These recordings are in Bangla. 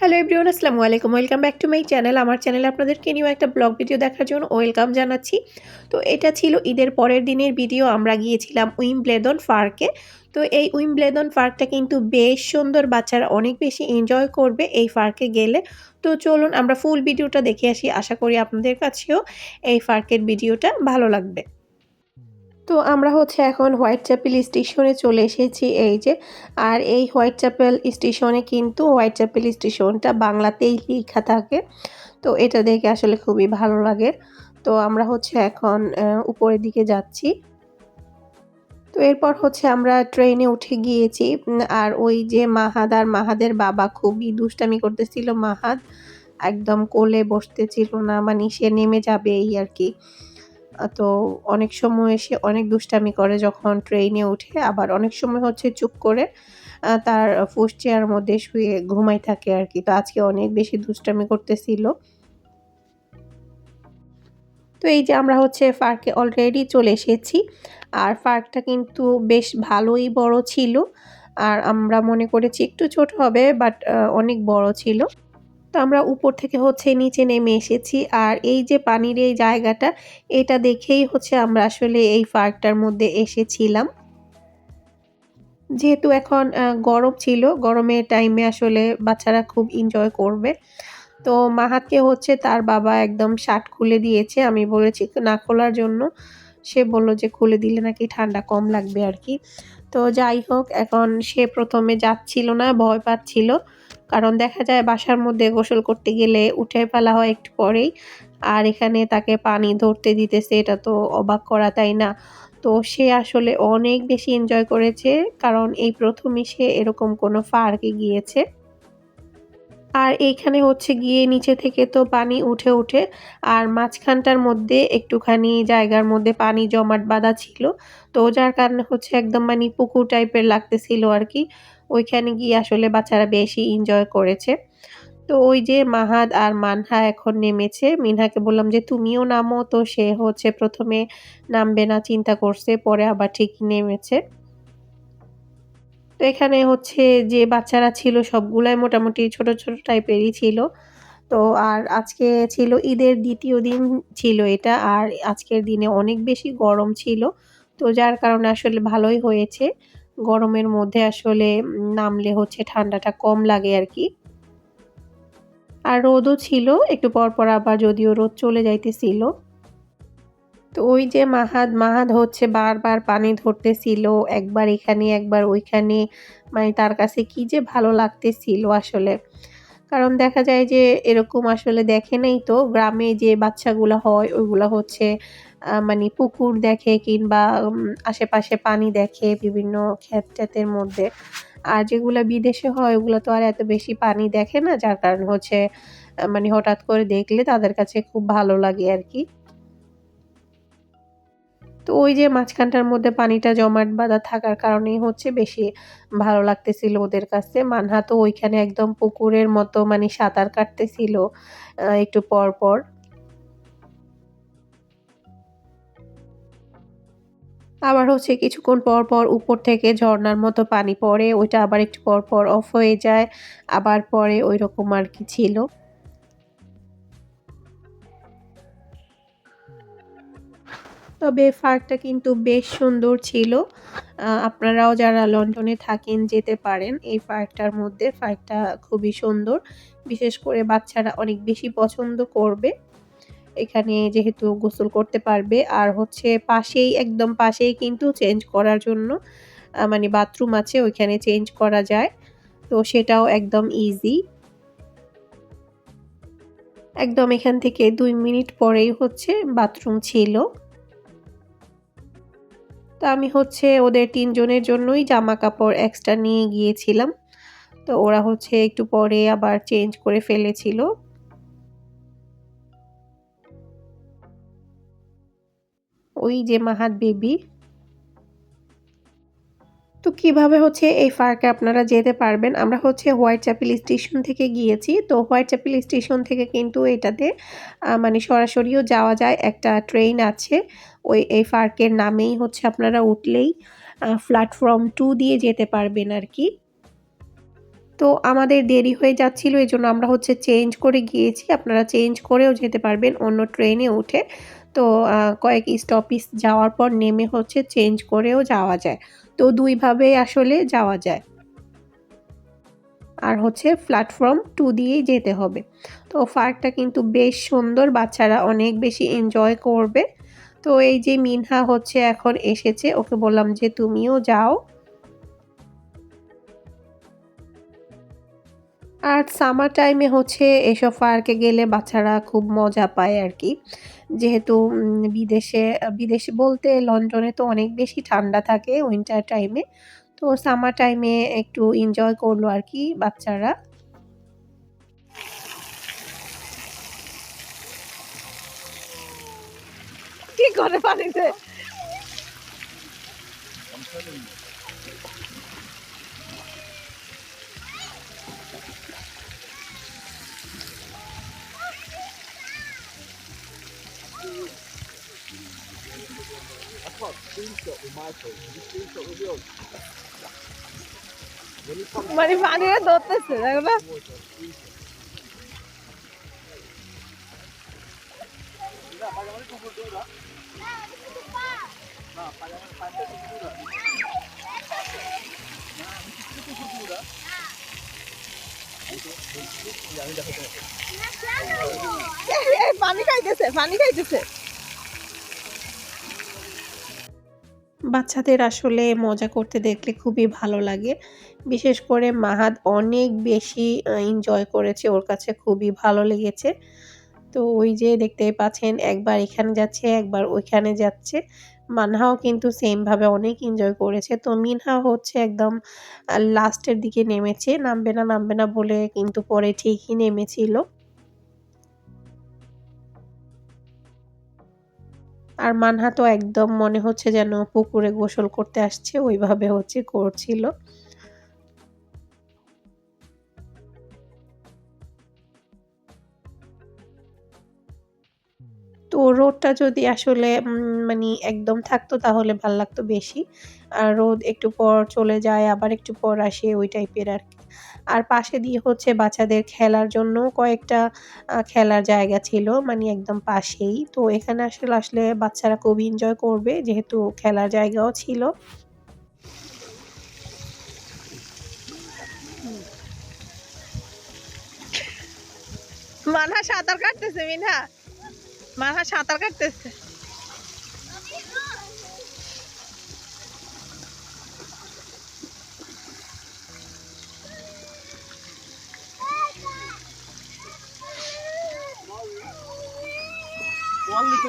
হ্যালো এভরিওয়ান আসসালামু আলাইকুম। Welcome back to my channel আমার চ্যানেলে আপনাদেরকে নিয়েও একটা ব্লগ ভিডিও দেখার জন্য ওয়েলকাম জানাচ্ছি। তো এটা ছিল ঈদের পরের দিনের ভিডিও আমরা গিয়েছিলাম উইমব্লেদন পার্কে তো এই উইমব্লেদন পার্কটা কিন্তু বেশ সুন্দর। বাচ্চারা অনেক বেশি এনজয় করবে এই পার্কে গেলে। তো চলুন আমরা ফুল ভিডিওটা দেখে আসি। আশা করি আপনাদের কাছেও এই পার্কের ভিডিওটা ভালো লাগবে। তো আমরা হচ্ছে এখন হোয়াইট চ্যাপেল স্টেশনে চলে এসেছি এই যে। আর এই হোয়াইট চ্যাপেল স্টেশনে কিন্তু হোয়াইট চ্যাপেল স্টেশনটা বাংলাতেই লেখা থাকে। তো এটা দেখে আসলে খুবই ভালো লাগে। তো আমরা হচ্ছে এখন উপরের দিকে যাচ্ছি। তো এরপর হচ্ছে আমরা ট্রেনে উঠে গিয়েছি। আর ওই যে মাহাদ আর মাহাদের বাবা খুবই দুষ্টামি করতেছিল মাহাদ। একদম কোলে বসতেছিল না মানে সে নেমে যাবে এই আর কি। তো অনেক সময় এসে অনেক দুষ্টামি করে যখন ট্রেনে উঠে, আবার অনেক সময় হচ্ছে চুপ করে তার ফুস চেয়ার মধ্যে শুয়ে ঘুমাই থাকে আর কি। তো আজকে অনেক বেশি দুষ্টামি করতেছিল। তো এই যে আমরা হচ্ছে পার্কে অলরেডি চলে এসেছি। আর পার্কটা কিন্তু বেশ ভালোই বড় ছিল। আর আমরা মনে করেছি একটু ছোট হবে বাট অনেক বড় ছিল। তো আমরা উপর থেকে হচ্ছে নিচে নেমে এসেছি। আর এই যে পানির এই জায়গাটা, এটা দেখেই হচ্ছে আমরা আসলে এই পার্কটার মধ্যে এসেছিলাম। যেহেতু এখন গরম ছিল, গরমের টাইমে আসলে বাচ্চারা খুব এনজয় করবে। তো মাহাতকে হচ্ছে তার বাবা একদম শার্ট খুলে দিয়েছে। আমি বলেছি, না খোলার জন্য। সে বলল যে, খুলে দিলে নাকি ঠান্ডা কম লাগবে আর কি। তো যাই হোক, এখন সে প্রথমে যাচ্ছিল না, ভয় পাচ্ছিল। কারণ দেখা যায় বাসার মধ্যে গোসল করতে গেলে উঠে ফেলা হয় একটু পরেই, আর এখানে তাকে পানি ধরতে দিতেছে, এটা তো অবাক করা, তাই না? তো সে আসলে অনেক বেশি এনজয় করেছে, কারণ এই প্রথমই সে এরকম কোনো পার্কে গিয়েছে। আর এইখানে হচ্ছে গিয়ে নিচে থেকে তো পানি উঠে উঠে, আর মাঝখানটার মধ্যে একটুখানি জায়গার মধ্যে পানি জমাট বাঁধা ছিল। তো যার কারণে হচ্ছে একদম মানে পুকুর টাইপের লাগতেছিল আর কি। ওইখানে গিয়ে আসলে বাচ্চারা বেশি এনজয় করেছে। তো ওই যে মাহাদ আর মানহা এখন নেমেছে। মিনহাকে বললাম যে, তুমিও নামো। তো সে হচ্ছে প্রথমে নামবে না, চিন্তা করছে, পরে আবার ঠিক নেমেছে। তো এখানে হচ্ছে যে বাচ্চারা ছিল সবগুলাই মোটামুটি ছোট ছোট টাইপেরই ছিল। তো আর আজকে ছিল ঈদের দ্বিতীয় দিন ছিল এটা, আর আজকের দিনে অনেক বেশি গরম ছিল। তো যার কারণে আসলে ভালোই হয়েছে। গরমের মধ্যে আসলে নামলে হচ্ছে ঠান্ডাটা কম লাগে আর কি। আর রোদও ছিল, একটু পর পর আবার যদিও রোদ চলে যাইতেছিল। তো ওই যে মাহাদ মাহাদ হচ্ছে বারবার পানি ধরতেছিল, একবার এখানে, একবার ওইখানে। মানে তার কাছে কি যে ভালো লাগতেছিল আসলে। কারণ দেখা যায় যে এরকম আসলে দেখে নেই তো, গ্রামে যে বাচ্চাগুলো হয়, ওইগুলো হচ্ছে মানে পুকুর দেখে কিংবা আশেপাশে পানি দেখে বিভিন্ন ক্ষেত টেতের মধ্যে। আর যেগুলো বিদেশে হয়, ওগুলো তো আর এত বেশি পানি দেখে না, যার কারণ হচ্ছে মানে হঠাৎ করে দেখলে তাদের কাছে খুব ভালো লাগে আর কি। তো ওই যে মাঝখানটার মধ্যে পানিটা জমাট বাঁধা থাকার কারণেই হচ্ছে বেশি ভালো লাগতেছিল ওদের কাছে। মানহা তো ওইখানে একদম পুকুরের মতো মানে সাঁতার কাটতেছিল একটু পর পর। আবার হচ্ছে কিছুক্ষণ পর পর উপর থেকে ঝর্নার মতো পানি পড়ে, ওইটা আবার একটু পর পর অফ হয়ে যায়, আবার পরে ওই রকম আর কি ছিল। তবে ফার্কটা কিন্তু বেশ সুন্দর ছিল। আপনারাও যারা লন্ডনে থাকেন যেতে পারেন, এই পার্কটার মধ্যে ফার্কটা খুবই সুন্দর। বিশেষ করে বাচ্চারা অনেক বেশি পছন্দ করবে। এখানে যেহেতু গোসল করতে পারবে। আর হচ্ছে পাশেই, একদম পাশেই কিন্তু চেঞ্জ করার জন্য মানে বাথরুম আছে, ওইখানে চেঞ্জ করা যায়। তো সেটাও একদম ইজি একদম এখান থেকে দুই মিনিট পরেই হচ্ছে বাথরুম ছিল। তো আমি হচ্ছে ওদের তিনজনের জন্যই জামা কাপড় এক্সট্রা নিয়ে গিয়েছিলাম। তো ওরা হচ্ছে একটু পরে আবার চেঞ্জ করে ফেলেছিল। ওই যে মাহাত বেবি। তো কীভাবে হচ্ছে এই পার্কে আপনারা যেতে পারবেন? আমরা হচ্ছে হোয়াইট চ্যাপেল স্টেশন থেকে গিয়েছি। তো হোয়াইট চ্যাপেল স্টেশন থেকে কিন্তু এটাতে মানে সরাসরিও যাওয়া যায়। একটা ট্রেন আছে। ওই, এই পার্কের নামেই হচ্ছে আপনারা উঠলেই প্ল্যাটফর্ম টু দিয়ে যেতে পারবেন আর কি তো আমাদের দেরি হয়ে যাচ্ছিল জন্য আমরা হচ্ছে চেঞ্জ করে গিয়েছি। আপনারা চেঞ্জ করেও যেতে পারবেন, অন্য ট্রেনে উঠে। তো কয়েক স্টপিস যাওয়ার পর নেমে হচ্ছে চেঞ্জ করেও যাওয়া যায়। তো দুইভাবেই আসলে যাওয়া যায়। আর হচ্ছে প্ল্যাটফর্ম টু দিয়েই যেতে হবে। তো পার্কটা কিন্তু বেশ সুন্দর, বাচ্চারা অনেক বেশি এনজয় করবে। তো এই যে মিনহা হচ্ছে এখন এসেছে, ওকে বললাম যে তুমিও যাও। আর সামার টাইমে হচ্ছে এসব পার্কে গেলে বাচ্চারা খুব মজা পায় আর কি। যেহেতু বিদেশে বিদেশে বলতে লন্ডনে তো অনেক বেশি ঠান্ডা থাকে উইন্টার টাইমে তো সামার টাইমে একটু এনজয় করল আর কি বাচ্চারা। কি করে পানিতে? মানে পানি ধরতেছে দেখো না এই বাচ্চাদের আসলে মজা করতে দেখলে খুবই ভালো লাগে। বিশেষ করে মাহাদ অনেক বেশি এনজয় করেছে, ওর কাছে খুবই ভালো লেগেছে। তো ওই যে দেখতে পাচ্ছেন, একবার এখানে যাচ্ছে, একবার ওইখানে যাচ্ছে। মানহাও কিন্তু সেমভাবে অনেক এনজয় করেছে। তো মিনহা হচ্ছে একদম লাস্টের দিকে নেমেছে। নামবে না নামবে না বলে কিন্তু পরে ঠিকই নেমেছিল। আর মানহা তো একদম মনে হচ্ছে যেন পুকুরে গোসল করতে আসছে, ওইভাবে হচ্ছে করছিল। তো রোদটা যদি আসলে মানে একদম থাকতো তাহলে ভালো লাগতো বেশি। আর রোদ একটু পর চলে যায়, আবার একটু পর আসে ওই টাইপের আর কি। আর পাশে দিয়ে হচ্ছে বাচ্চাদের খেলার জন্য কয়েকটা খেলার জায়গা ছিল মানে একদম পাশেই। তো এখানে আসলে আসলে বাচ্চারা খুব এনজয় করবে, যেহেতু খেলার জায়গাও ছিল। মানহা সাঁতার কাটতেছে মিনহা। মানহা সাঁতার কাটতেছে। তো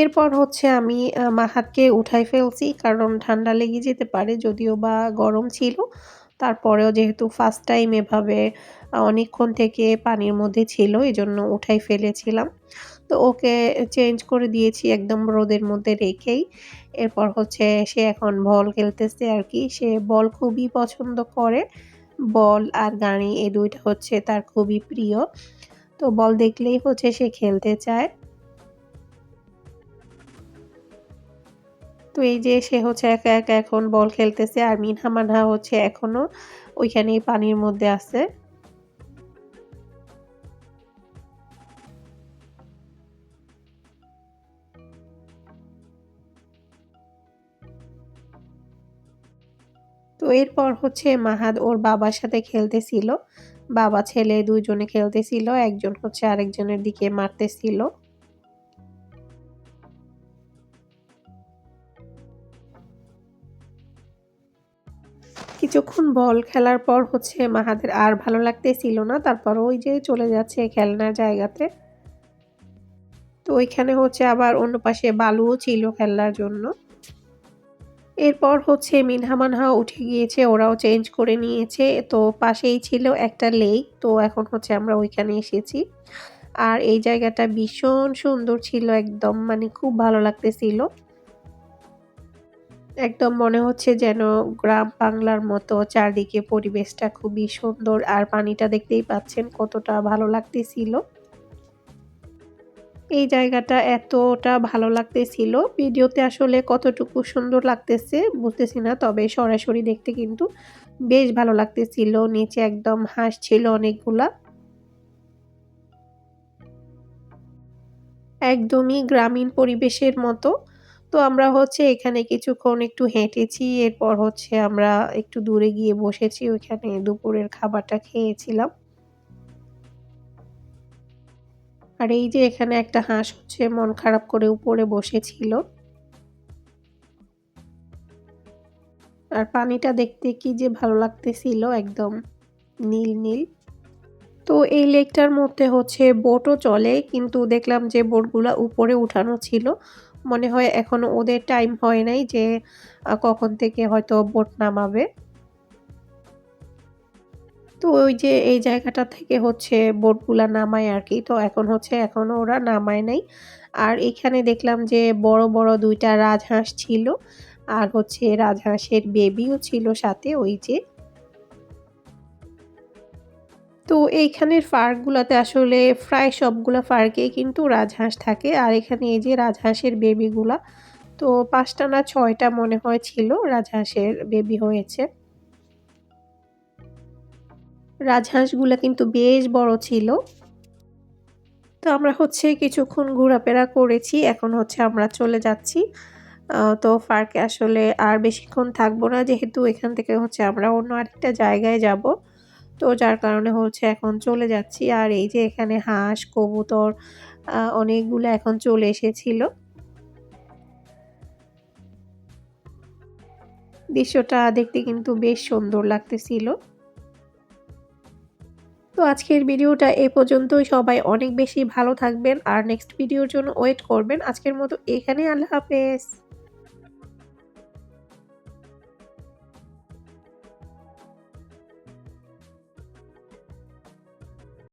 এরপর হচ্ছে আমি মাহাতকে উঠাই ফেলছি। কারণ ঠান্ডা লেগে যেতে পারে, যদিও বা গরম ছিল। তারপরেও যেহেতু ফার্স্ট টাইম এভাবে অনেকক্ষণ থেকে পানির মধ্যে ছিল এই জন্য উঠাই ফেলেছিলাম। তো ওকে চেঞ্জ করে দিয়েছি একদম রোদের মধ্যে রেখেই। এরপর হচ্ছে সে এখন বল খেলতেছে আর কি। সে বল খুবই পছন্দ করে। বল আর গাড়ি, এই দুইটা হচ্ছে তার খুবই প্রিয়। তো বল দেখলেই হচ্ছে সে খেলতে চায়। তো এই যে সে হচ্ছে একা, একা এখন বল খেলতেছে আর মিনহা মানহা হচ্ছে এখনও ওইখানেই পানির মধ্যে আছে। তো এরপর হচ্ছে মাহাদ ওর বাবার সাথে খেলতেছিল। বাবা ছেলে ২ জনে খেলতেছিল। একজন হচ্ছে আরেকজনের দিকে মারতেছিল। কিছুক্ষণ বল খেলার পর হচ্ছে মাহাদের আর ভালো লাগতেছিল না। তারপর ওই যে চলে যাচ্ছে খেলনার জায়গাতে। তো ওইখানে হচ্ছে আবার অন্য পাশে বালুও ছিল খেলনার জন্য। এরপর হচ্ছে মিনহা মানহা উঠে গিয়েছে, ওরাও চেঞ্জ করে নিয়েছে। তো পাশেই ছিল একটা লেক। তো এখন হচ্ছে আমরা ওইখানে এসেছি। আর এই জায়গাটা ভীষণ সুন্দর ছিল একদম মানে খুব ভালো লাগতেছিল। একদম মনে হচ্ছে যেন গ্রাম বাংলার মতো চারদিকে পরিবেশটা খুবই সুন্দর আর পানিটা দেখতেই পাচ্ছেন কতটা ভালো লাগতেছিল। এই জায়গাটা এতটা ভালো লাগতেছিল, ভিডিওতে আসলে কতটুকু সুন্দর লাগতেছে বুঝতেছি না, তবে সরাসরি দেখতে কিন্তু বেশ ভালো লাগতেছিল, নিচে একদম হাঁস ছিল অনেকগুলা একদমই গ্রামীণ পরিবেশের মতো তো আমরা হচ্ছে এখানে কিছুক্ষণ একটু হেঁটেছি, এরপর হচ্ছে আমরা একটু দূরে গিয়ে বসেছি, ওইখানে দুপুরের খাবারটা খেয়েছিলাম। আর এই যে এখানে একটা হাঁস হচ্ছে, মন খারাপ করে উপরে বসেছিল। আর পানিটা দেখতে কি যে ভালো লাগতেছিল, একদম নীল নীল। তো এই লেকটার মধ্যে হচ্ছে বোটও চলে, কিন্তু দেখলাম যে বোটগুলো উপরে উঠানো ছিল। মনে হয় এখনও ওদের টাইম হয় নাই যে কখন থেকে হয়তো বোট নামাবে। তো ওই যে এই জায়গাটা থেকে হচ্ছে বোটগুলা নামায় আর কি তো এখন হচ্ছে এখনও ওরা নামায় নাই। আর এখানে দেখলাম যে বড় বড় দুইটা রাজহাঁস ছিল। আর হচ্ছে রাজহাঁসের বেবিও ছিল সাথে ওই যে তো এইখানের পার্কগুলোতে আসলে প্রায় সবগুলো পার্কেই কিন্তু রাজহাঁস থাকে। আর এখানে এই যে রাজহাঁসের বেবিগুলা, তো পাঁচটা না ছয়টা মনে হয় ছিল রাজহাঁসের বেবি হয়েছে। রাজহাঁসগুলো কিন্তু বেশ বড় ছিল। তো আমরা হচ্ছে কিছুক্ষণ ঘোরাফেরা করেছি, এখন হচ্ছে আমরা চলে যাচ্ছি। তো পার্কে আসলে আর বেশিক্ষণ থাকব না, যেহেতু এখান থেকে হচ্ছে আমরা অন্য আরেকটা জায়গায় যাব। তো যার কারণে হচ্ছে এখন চলে যাচ্ছি। আর এই যে এখানে হাঁস, কবুতর অনেকগুলো এখন চলে এসেছিল। দৃশ্যটা দেখতে কিন্তু বেশ সুন্দর লাগতেছিল। তো আজকের ভিডিওটা এ পর্যন্তই। সবাই অনেক বেশি ভালো থাকবেন। আর নেক্সট ভিডিওর জন্য ওয়েট করবেন। আজকের মতো এখানে আল্লাহ হাফেজ।